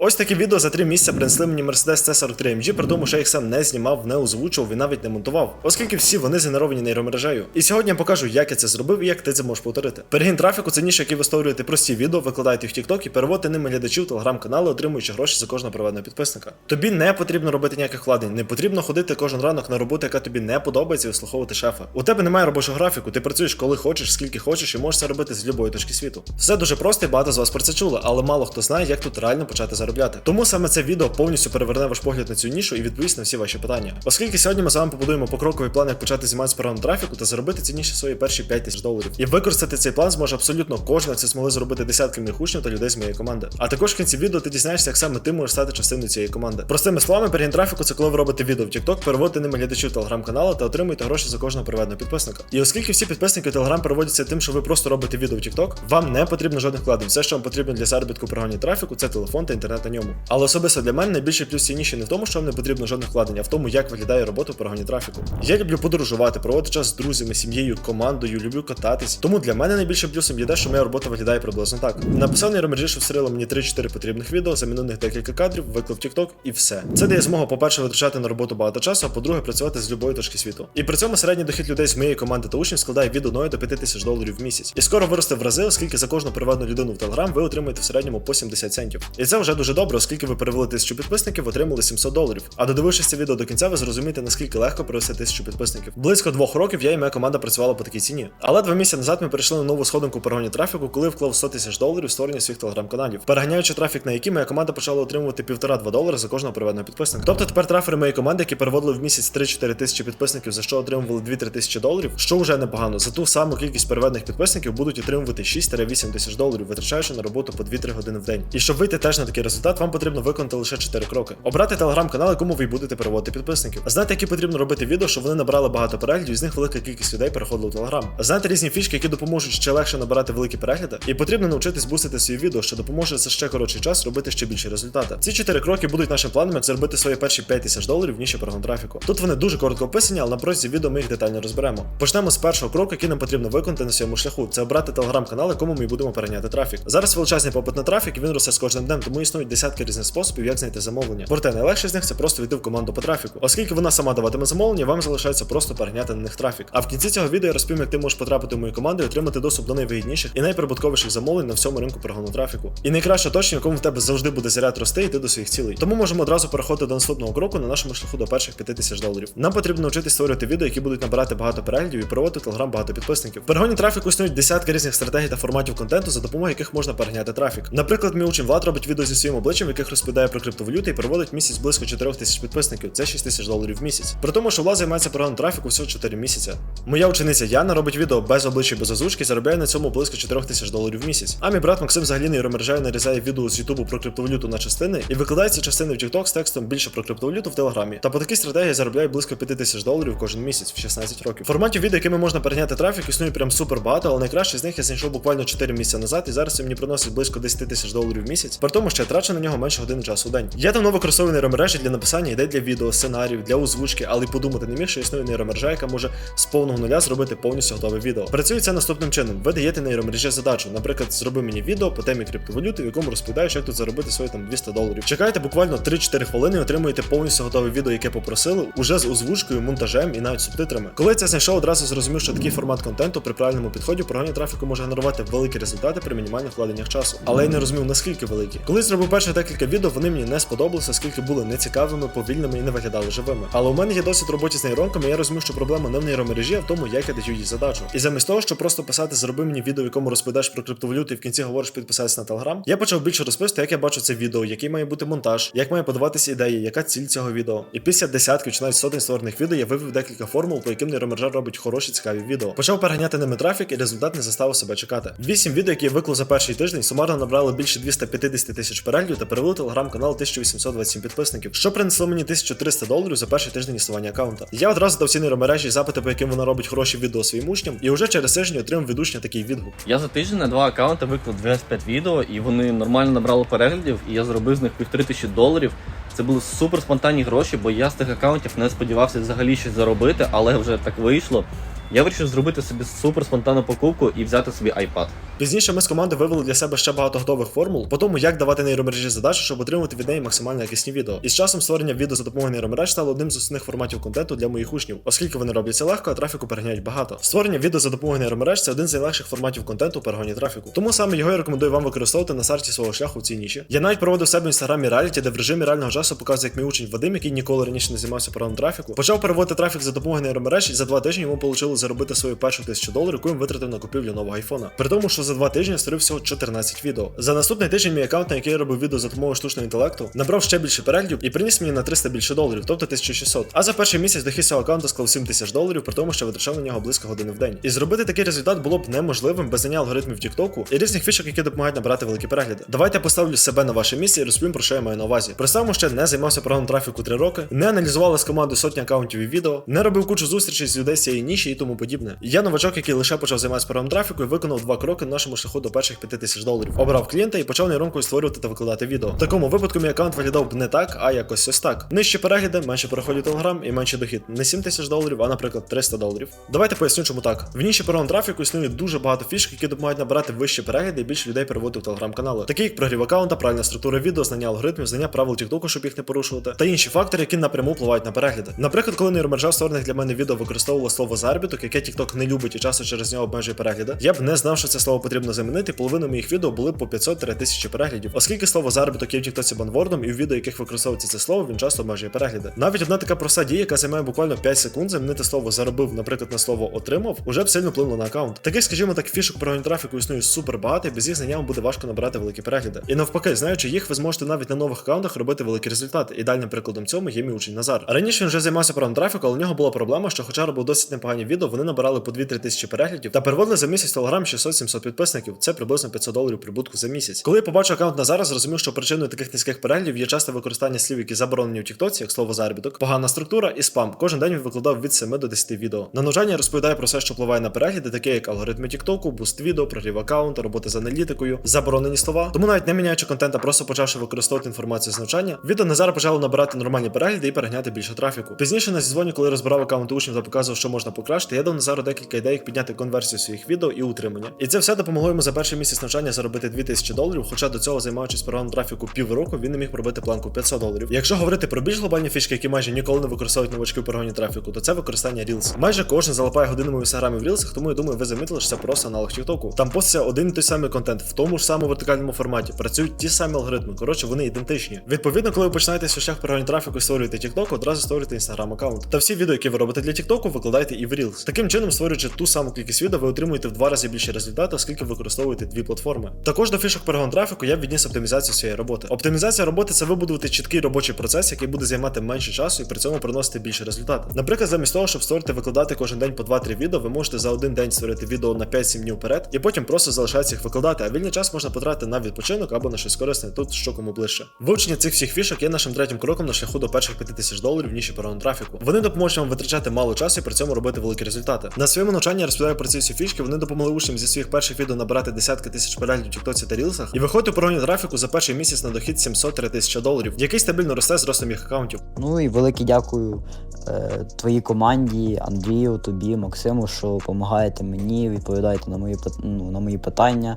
Ось такі відео за три місяця принесли мені Mercedes C43 AMG, при тому, що я їх сам не знімав, не озвучував і навіть не монтував, оскільки всі вони згенеровані нейромережею. І сьогодні я покажу, як я це зробив і як ти це можеш повторити. Перегін трафіку це ніж, який ви створюєте прості відео, викладаєте їх в TikTok і переводите ними глядачів телеграм-канали, отримуючи гроші за кожного проведеного підписника. Тобі не потрібно робити ніяких вкладень, не потрібно ходити кожен ранок на роботу, яка тобі не подобається, і вислуховувати шефа. У тебе немає робочого графіку, ти працюєш коли хочеш, скільки хочеш, і можеш це робити з будь-якої точки світу. Все дуже просто і багато з вас про це чули, але мало хто знає, як тут реально почати заробляти. Тому саме це відео повністю переверне ваш погляд на цю нішу і відповість на всі ваші питання. Оскільки сьогодні ми з вами побудуємо покроковий план, як почати займатися програмом трафіку та заробити ці ніші свої перші 5 тисяч доларів. І використати цей план зможе абсолютно кожен, це змогли зробити десятки моїх учнів та людей з моєї команди. А також в кінці відео ти дізнаєшся, як саме ти можеш стати частиною цієї команди. Простими словами, перегін трафіку це коли ви робите відео в TikTok, переводите ними глядачів телеграм-каналу та отримуєте гроші за кожного переведеного підписника. І оскільки всі підписники Telegram переводяться тим, що ви просто робите відео в TikTok, вам не потрібно жодних вкладень. Все, що вам потрібно для заробітку прогоні трафіку, це телефон та інтернет на ньому. Але особисто для мене найбільший плюс цієї не в тому, що вам не потрібно жодних вкладень, а в тому, як виглядає робота в прогоні трафіку. Я люблю подорожувати, проводити час з друзями, сім'єю, командою, люблю кататись. Тому для мене найбільшим плюсом є те, що моя робота виглядає приблизно так. Написав нейромережі, що мені 3-4 потрібних відео, замінив них декілька кадрів, виклав TikTok і все. Це дає змогу, по-перше, витрачати на роботу багато часу, а по-друге, працювати з любої точки світу. І при цьому середній дохід людей з моєї команди та учнів складає від 1 до 5 тисяч доларів в місяць. І скоро виросте в рази, оскільки за кожну приведену людину в Telegram ви отримаєте в середньому по 70 центів. І це вже дуже добре, оскільки ви перевели тисячу підписників, отримали 700 доларів. А додивившись це відео до кінця, ви зрозумієте, наскільки легко привести тисячу підписників. Близько двох років я і моя команда працювала по такій ціні. Але два місяці назад ми перейшли на нову сходинку перегоні трафіку, коли вклав 100 тисяч доларів в створення своїх телеграм-каналів, переганяючи трафік, на які моя команда почала отримувати 1,5-2 долари за кожного приведеного підписника. Тобто тепер трафери моєї команди, які переводили в місяць 3-4 тисячі підписників, за що отримували 2-3 тисячі доларів, що вже непогано. За ту саму кількість переведених підписників будуть отримувати 6-8 тисяч доларів, витрачаючи на роботу по 2-3 години в день. І щоб вийти теж на такий результат, вам потрібно виконати лише 4 кроки. Обрати телеграм-канал, якому ви будете переводити підписників. Знаєте, які потрібно робити відео, щоб вони набрали багато переглядів, і з них велика кількість людей переходила в телеграм. Знаєте різні фішки, які допоможуть ще легше набирати великі перегляди, і потрібно навчитись бустити свої відео, що допоможе за ще коротший час робити ще більші результати. Ці 4 кроки будуть нашим планом, як заробити свої перші 5 тисяч доларів в ніші програм трафіку. Тут вони дуже коротко описані, але на протязі відео ми їх детально розберемо. Почнемо з першого кроку, який нам потрібно виконати на своєму шляху. Це обрати телеграм-канал, якому ми будемо переняти трафік. Зараз величезний попит на трафік, він росте з кожним днем, тому існують десятки різних способів, як знайти замовлення. Проте найлегше з них це просто війти в команду по трафіку. Оскільки вона сама даватиме замовлення, вам залишається просто переняти на них трафік. А в кінці цього відео я розповім, як ти можеш потрапити в мою команду і отримати доступ до найвигідніших і найприбутковіших замовлень на всьому ринку прогону трафіку. І найкраще точно, якому в тебе завжди буде заряд рости йти до своїх цілей. Тому можемо одразу переходити до наступного кроку на нашому шляху до перших 5 тисяч доларів. Нам потрібно навчитися створювати відео, які будуть набирати багато переглядів і проводити телеграм багато підписників. Перегоні трафіку існують десятки різних стратегій та форматів контенту, за допомогою яких можна переганяти трафік. Наприклад, мій учень Влад робить відео зі своїм обличчям, яких розповідає про криптовалюти і проводить місяць близько 4 тисяч підписників. Це 6 тисяч доларів в місяць. При тому, що Влад займається програмом трафіку всього 4 місяці. Моя учениця Яна робить відео без обличчя без озвучки, заробляє на цьому близько 4 тисяч доларів в місяць. А мій брат Максим взагалі нейромережею нарізає відео з Ютубу про криптовалюту на частини і викладає ці частини в TikTok з текстом більше про криптовалюту в Телеграмі. Та по такій стратегії заробляє близько 5 тисяч доларів кожен місяць в 16 років. Форматів відео, якими можна переняти трафік, існує прям супер багато, але найкраще з них я знайшов буквально 4 місяці назад, і зараз він мені приносить близько 10 тисяч доларів в місяць. При тому, що я трачу на нього менше години часу в день. Я давно використовую нейромережі для написання ідей для відео, сценаріїв, для озвучки, але й подумати не міг, що існує нейромережа, яка може з повного нуля зробити повністю готове відео. Працює це наступним чином. Ви даєте нейромережі задачу. Наприклад, зроби мені відео по темі криптовалюти, в якому розповідаєш, як тут заробити свої там 200 доларів. Чекайте буквально 3-4 хвилини отримуєте повністю готове відео, яке попросили, уже з озвучкою, монтажем і навіть субтитрами. Коли це знайшов, одразу зрозумів, що такий формат контенту при правильному підході в програмі трафіку може генерувати великі результати при мінімальних вкладеннях часу. Але я не розумів наскільки великі. Коли зробив перші декілька відео, вони мені не сподобалися, оскільки були нецікавими, повільними і не виглядали живими. Але у мене є досвід роботі з нейронками, і я розумів, що проблема не в нейромережі, а в тому, як я даю їй задачу. І замість того, щоб просто писати, зроби мені відео, в якому розповідаєш про криптовалюту і в кінці говориш підписатися на телеграм, я почав більше розписувати, як я бачу це відео, який має бути монтаж, як має подаватися ідеї, яка ціль цього відео. І після десятків чи навіть сотень створених відео я вивів декілька формул, по яким нейромережа робить хороші цікаві відео. Почав переганяти ними трафік, і результат не заставив себе чекати. Вісім відео, які я виклав за перший тиждень, сумарно набрали більше 250 тисяч переглядів та перевели телеграм-канал 1827 підписників, що принесло мені 1300 доларів за перший тиждень існування аккаунта. Я одразу дав ці нейромережі запити, по яким вона робить хороші відео своїм учням, і вже через тиждень отримав від учня такий відгук. Я за тиждень на два аккаунти виклав 25 відео, і вони нормально набрали переглядів, і я заробив з них півтори тисячі доларів. Це були супер спонтанні гроші, бо я з тих аккаунтів не сподівався взагалі щось заробити, але вже так вийшло. Я вирішив зробити собі супер спонтанну покупку і взяти собі iPad. Пізніше ми з командою вивели для себе ще багато готових формул по тому, як давати нейромережі задачі, щоб отримати від неї максимально якісні відео. І з часом створення відео за допомогою нейромереж стало одним з основних форматів контенту для моїх учнів, оскільки вони роблять це легко, а трафіку переганяють багато. Створення відео за допомогою нейромереж це один з найлегших форматів контенту у перегоні трафіку. Тому саме його я рекомендую вам використовувати на старті свого шляху в цій ніші. Я навіть проводив себе в інстаграмі реаліті, де в режимі реального часу показує, як мій учень Вадим, який ніколи раніше не займався програмом трафіку, почав переводити трафік за допомогою нейромереж, і за два тижні йому вийшло заробити свою першу тисячу доларів, яку він витратив на купівлю нового айфона. При тому, що за два тижні я створив всього 14 відео. За наступний тиждень мій аккаунт, на який я робив відео за допомогою штучного інтелекту, набрав ще більше переглядів і приніс мені на 300 більше доларів, тобто 1600. А за перший місяць дохід цього аккаунту склав 7 тисяч доларів, при тому, що витрачав на нього близько години в день. І зробити такий результат було б неможливим без знання алгоритмів TikTok і різних фішок, які допомагають набирати великі перегляди. Давайте поставлю себе на ваше місце і розповім про що я маю на увазі. Представимо, ще не займався програмом трафіку 3 роки, не аналізували з командою сотні аккаунтів і відео, не робив кучу зустрічей з людей з цієї ніші і тому подібне. Я новачок, який лише почав займатися програмом трафіку і виконав два кроки на нашому шляху до перших 5 тисяч доларів. Обрав клієнта і почав нейронкою створювати та викладати відео. В такому випадку мій аккаунт виглядав б не так, а якось ось так. Нижче перегляди, менше переходів телеграм і менше дохід. Не 7 тисяч доларів, а наприклад 300 доларів. Давайте поясню, чому так. В ніші програм трафіку існує дуже багато фішок, які допомагають набирати вищі перегляди і більше людей переводити в телеграм-канали. Такі як прогрів аккаунта, правильна структура відео, знання алгоритмів, знання правил TikTok, щоб їх не порушувати, та інші фактори, які напряму впливають на перегляди. Наприклад, коли нейромережа створених для мене відео використовувала слово заробіток, яке TikTok не любить і часто через нього обмежує перегляди, я б не знав, що це слово потрібно замінити. Половина моїх відео були по 500-1000 переглядів, оскільки слово заробіток є в TikTok банвордом, і в відео, яких використовується це слово, він часто обмежує перегляди. Навіть одна така проста дія, яка займає буквально 5 секунд, замінити слово заробив, наприклад, на слово отримав, уже б сильно вплинуло на аккаунт. Таких, скажімо так, фішок програмі трафіку існує супер багато, і без їх знання буде важко набирати великі перегляди. І навпаки, знаючи їх, ви зможете навіть на нових аккаунтах робити великі результати. Ідеальним прикладом цьому є мій учень Назар. Раніше він вже займався програмом трафіку, але у нього була проблема, що, хоча робив досить непогані відео, вони набирали по 2-3 тисячі переглядів та переводили за місяць Телеграм 600-700 підписників. Це приблизно 500 доларів прибутку за місяць. Коли я побачив аккаунт Назара, зрозумів, що причиною таких низьких переглядів є часте використання слів, які заборонені в Тіктоці, як слово заробіток, погана структура і спам. Кожен день він викладав від 7 до 10 відео. На навчання розповідає про все, що впливає на перегляди, таке як алгоритми Тіктоку, буст відео, прогрів аккаунта, робота з аналітикою, заборонені слова. Тому навіть не міняючи контент, а просто почавши використовувати інформацію з навчання, відео Назара почало набирати нормальні перегляди і переганяти більше трафіку. Пізніше на зізвоні, коли розбирав аккаунти учнів та показував, що можна покращити, я дав Назару декілька ідей, як підняти конверсію своїх відео і утримання. І це все допомогло йому за перший місяць навчання заробити 2000 доларів, хоча до цього займаючись програмом трафіку півроку, він не міг пробити планку 500 доларів. Якщо говорити про більш глобальні фішки, які майже ніколи не використовують новачки в програмі трафіку, то це використання Reels. Майже кожен залипає годинами в інстаграмі в Reels, тому я думаю, ви замітили, що це просто аналог TikTok. Там поститься один і той самий контент в тому ж самому вертикальному форматі. Працюють ті самі алгоритми. Коротше, вони ідентичні. Відповідно, коли ви починаєте свій шлях в програмі трафіку створюєте TikTok, одразу створюєте інстаграм аккаунт. Та всі відео, які ви робите для TikTok, викладаєте і в Reels. Таким чином, створюючи ту саму кількість відео, ви отримуєте в два рази більше результату, оскільки використовуєте дві платформи. Також до фішок перегон трафіку я відніс оптимізацію своєї роботи. Оптимізація роботи це вибудувати чіткий робочий процес, який буде займати менше часу і при цьому приносити більше результату. Наприклад, замість того, щоб створити викладати кожен день по 2-3 відео, ви можете за один день створити відео на 5-7 днів вперед, і потім просто залишається їх викладати, а вільний час можна потратити на відпочинок або на щось корисне тут, що кому ближче. Вивчення цих всіх фішок є нашим третім кроком на шляху до перших 5 тисяч доларів в ніші перегон трафіку. Вони допоможуть вам витрачати мало часу і при цьому робити великі результати. На своєму навчанні я розповідаю про ці всі фішки. Вони допомогли учням зі своїх перших відео набирати десятки тисяч переглядів тіктоці та рілсах і виходити у прогоні трафіку за перший місяць на дохід 700-3 тисячі доларів, який стабільно росте з ростом їх аккаунтів. Ну і велике дякую е, твоїй команді, Андрію, тобі, Максиму, що допомагаєте мені, відповідаєте на мої ну, на мої питання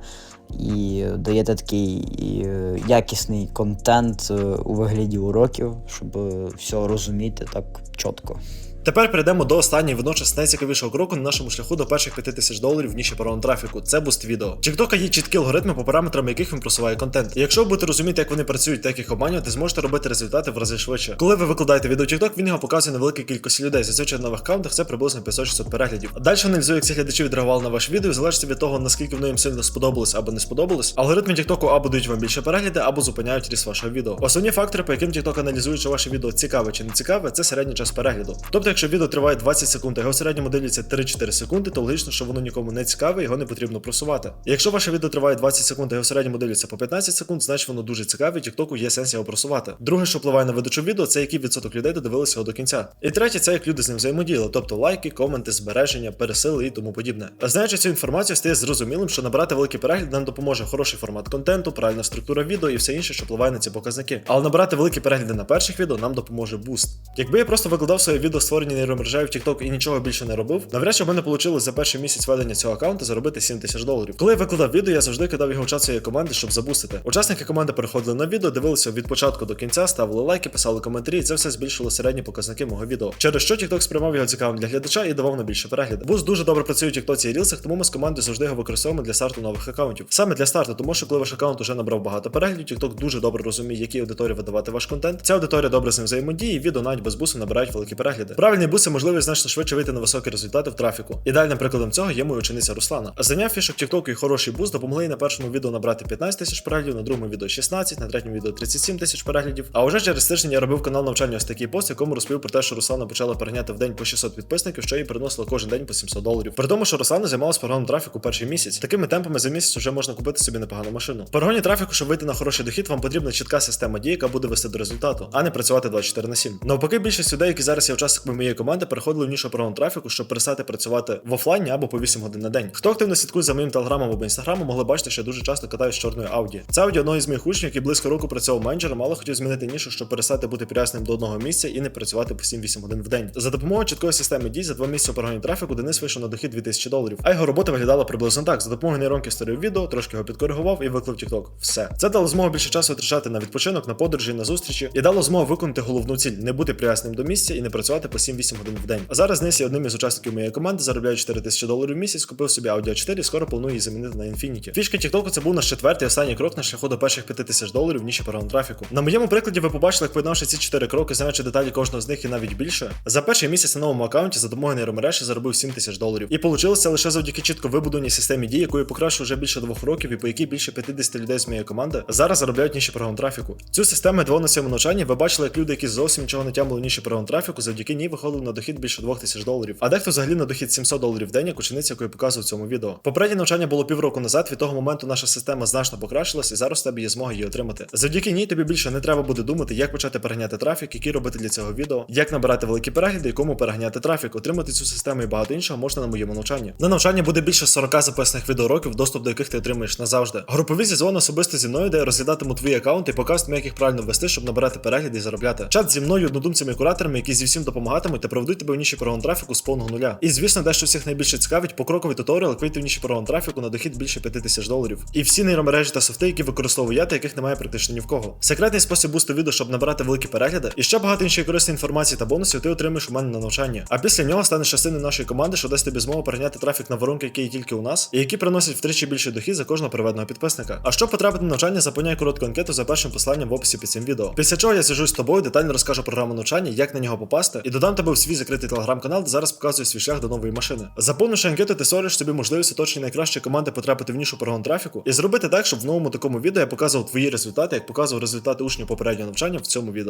і даєте такий е, якісний контент е, у вигляді уроків, щоб е, все розуміти так чітко. Тепер перейдемо до останнього водночас найцікавішого кроку на нашому шляху до перших 5 тисяч доларів в ніші парон трафіку. Це буст відео. TikTok є чіткі алгоритми, по параметрам яких він просуває контент. І якщо ви будете розуміти, як вони працюють, та як їх обманювати, зможете робити результати в рази швидше. Коли ви викладаєте відео TikTok, він його показує на великій кількості людей. Зазвичай на нових аккаунтах це приблизно 500-600 переглядів. Далі аналізує, як ці глядачі відреагували на ваш відео, залежить від того, наскільки воно їм сильно сподобалось або не сподобалось. Алгоритми TikTok або дають вам більше перегляди, або зупиняють ріст вашого відео. Основні фактори, по яким TikTok аналізує, чи ваше відео цікаве чи не цікаве, це середній час перегляду. Тобто, якщо відео триває 20 секунд, а його середньому дивляться 3-4 секунди, то логічно, що воно нікому не цікаве, його не потрібно просувати. Якщо ваше відео триває 20 секунд, а його середньому дивляться по 15 секунд, значить воно дуже цікаве, і TikTok є сенс його просувати. Друге, що впливає на видачу відео, це який відсоток людей додивилися його до кінця. І третє, це як люди з ним взаємодіяли, тобто лайки, коменти, збереження, пересили і тому подібне. А Знаючи цю інформацію, стає зрозумілим, що набирати великий перегляд нам допоможе хороший формат контенту, правильна структура відео і все інше, що впливає на ці показники. Але набирати великі перегляди на перших відео нам допоможе буст. Якби я просто викладав своє відео створене створенні нейромережею в TikTok і нічого більше не робив, навряд чи в мене вийшло за перший місяць ведення цього аккаунту заробити 7 тисяч доларів. Коли я викладав відео, я завжди кидав його в чат своєї команди, щоб забустити. Учасники команди переходили на відео, дивилися від початку до кінця, ставили лайки, писали коментарі, і це все збільшило середні показники мого відео. Через що TikTok сприймав його цікавим для глядача і давав на більше переглядів. Буст дуже добре працює в TikTok і Reels, тому ми з командою завжди його використовуємо для старту нових аккаунтів. Саме для старту, тому що коли ваш аккаунт уже набрав багато переглядів, TikTok дуже добре розуміє, якій аудиторії видавати ваш контент. Ця аудиторія добре з ним взаємодіє, і відео навіть без бусу набирають великі перегляди. Правильний бус це можливість значно швидше вийти на високі результати в трафіку. Ідеальним прикладом цього є моя учениця Руслана. Знання фішок TikTok і хороший буст допомогли на першому відео набрати 15 тисяч переглядів, на другому відео 16, на третьому відео 37 тисяч переглядів. А вже через тиждень я робив канал навчання ось такий пост, якому розповів про те, що Руслана почала переганяти в день по 600 підписників, що їй приносило кожен день по 700 доларів. При тому, що Руслана займалась програмом трафіку перший місяць. Такими темпами за місяць вже можна купити собі непогану машину. В прогоні трафіку, щоб вийти на хороший дохід, вам потрібна чітка система дій, яка буде вести до результату, а не працювати 24 на 7. Навпаки, більшість людей, які зараз є учасниками моєї команди, переходили в нішу програм трафіку, щоб перестати працювати в офлайні або по 8 годин на день. Хто активно слідкує за моїм телеграмом або інстаграмом, могли бачити, що я дуже часто катаюсь чорною ауді. Це ауді одного із моїх учнів, який близько року працював менеджером, але хотів змінити нішу, щоб перестати бути приясним до одного місця і не працювати по 7-8 годин в день. За допомогою чіткої системи дій за два місяці програмі трафіку Денис вийшов на дохід 2000 доларів. А його робота виглядала приблизно так. За допомогою нейронки створив відео, трошки його підкоригував і виклав TikTok. Все. Це дало змогу більше часу витрачати на відпочинок, на подорожі, на зустрічі і дало змогу виконати головну ціль не бути приясним до місця і не працювати по 7-8 годин в день. А зараз є одним із учасників моєї команди, заробляє 4 тисячі доларів в місяць, купив собі Audi 4 і скоро планує її замінити на Infiniti. Фішка TikTok це був наш четвертий останній крок на шляху до перших 5 тисяч доларів ніші програм трафіку. На моєму прикладі ви побачили, як поєднавши ці 4 кроки, знаючи деталі кожного з них і навіть більше. За перший місяць на новому аккаунті за допомогою нейромереж я заробив 7 тисяч доларів. І вийшло лише завдяки чітко вибудованій системі дій, яку я покращив вже більше двох років і по якій більше 50 людей з моєї команди зараз заробляють ніші програм трафіку. Цю систему двох на цьому навчанні ви бачили, як люди, які зовсім нічого не тямили ніші програм трафіку, завдяки ній виходили на дохід більше 2 тисяч доларів. А дехто взагалі на дохід 700 доларів в день, як учениця, яку я показував в цьому відео. Попереднє навчання було півроку назад. Від того моменту наша система значно покращилась, і зараз у тебе є змога її отримати. Завдяки ній тобі більше не треба буде думати, як почати переганяти трафік, які робити для цього відео, як набирати великі перегляди, і кому переганяти трафік, отримати цю систему і багато іншого можна на моєму навчанні. На навчанні буде більше 40 записаних відеоуроків, доступ до яких ти отримаєш назавжди. Групові зізвони особисто зі мною, де я розглядатиму твої аккаунти і показуватиму, як їх правильно вести, щоб набирати перегляди і заробляти. Чат зі мною, однодумцями і кураторами, які зі всім допомагатимуть та проведуть тебе в ніші програм трафіку з повного нуля. І звісно, дещо всіх найбільше цікавить покроковий туторіал, як вийти в ніші програм трафіку на дохід більше 5 тисяч доларів. І всі нейромережі та софти, які використовую я, та яких немає практично ні в кого. Секретний спосіб бусту відео, щоб набирати великі перегляди. І ще багато іншої корисної інформації та бонусів ти отримаєш у мене на навчанні. А після нього станеш частиною нашої команди, що дасть тобі змогу переняти трафік на воронки, які є тільки у нас, і які приносять втричі більший дохід за кожного приведеного підписника. А щоб потрапити на навчання, заповняй коротку анкету за першим посланням в описі під цим відео. Після чого я зв'яжусь з тобою, детально розкажу програму навчання, як на нього попасти, і додам тебе був свій закритий телеграм-канал, де зараз показує свій шлях до нової машини. Заповнивши анкету, ти сориш собі можливість оточення найкращої команди потрапити в нішу прогон трафіку і зробити так, щоб в новому такому відео я показував твої результати, як показував результати учнів попереднього навчання в цьому відео.